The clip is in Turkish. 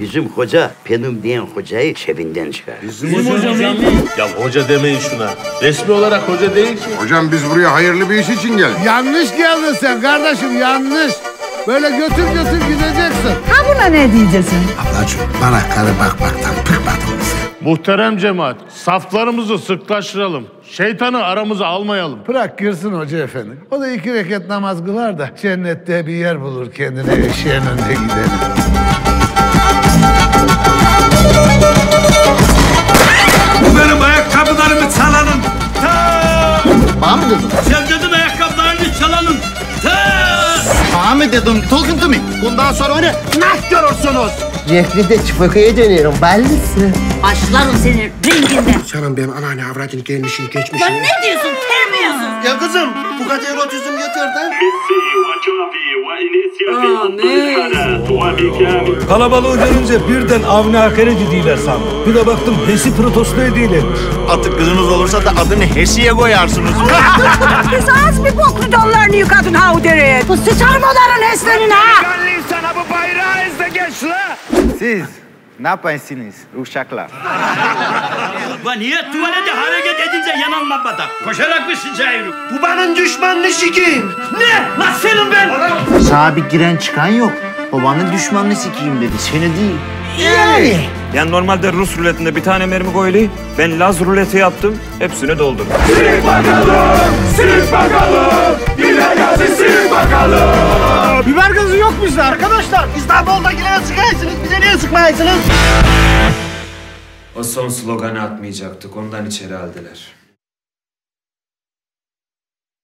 Bizim hoca benim diyen hocayı cebinden çıkar. Ya hoca demeyin şuna. Resmi olarak hoca değil ki. Hocam biz buraya hayırlı bir iş için geldik. Yanlış geldin sen kardeşim yanlış. Böyle götür götür gideceksin. Ha buna ne diyeceksin? Ablacığım bana karı bakmaktan bıkmadın mı sen? Muhterem cemaat, saflarımızı sıklaştıralım. Şeytanı aramıza almayalım. Bırak girsin hoca efendi. O da iki rekat namaz kılar da cennette bir yer bulur kendine eşeğin önünde gidelim. Mı dedin? Sen dedin ayakkabılarını çalanın. Ta! Bana mı dedin? Tolkun mi? Bundan sonra onu nah görürsünüz. Cefride çıfakaya dönüyorum bellisi. Başlarım senin ringinde. Canım benim anneanne avradını gelmişin geçmişin. Ne diyorsun? Ya kızım bu kadar erotizm yeter de. Kalabalığı görünce birden Avni Hakan'ı dediler sandım. Bir de baktım Hesi Protoslu ediyorlarmış. Artık kızınız olursa da adını Hesi'ye koyarsınız. Kız az bir boklu dallarını yıkadın ha o dereye. Bu sıçarmaların eslerine ha. Siz ne yapıyorsunuz uşaklar? Ulan niye tuvalete hareket edince yanalma bada? Koşarak mı sıçayım? bu benim düşmanını sikeyim. Ne? Lan senin ben! Sağa bir giren çıkan yok. Babanın düşmanını sikeyim dedi. Seni değil. Yani normalde Rus ruletinde bir tane mermi koyulu. Ben Laz ruleti yaptım. Hepsini doldurdum. Biber gazı yok bizde arkadaşlar. İstanbul'dakilere sıkarsınız. Bize niye sıkmayasınız? O son sloganı atmayacaktık. Ondan içeri aldılar.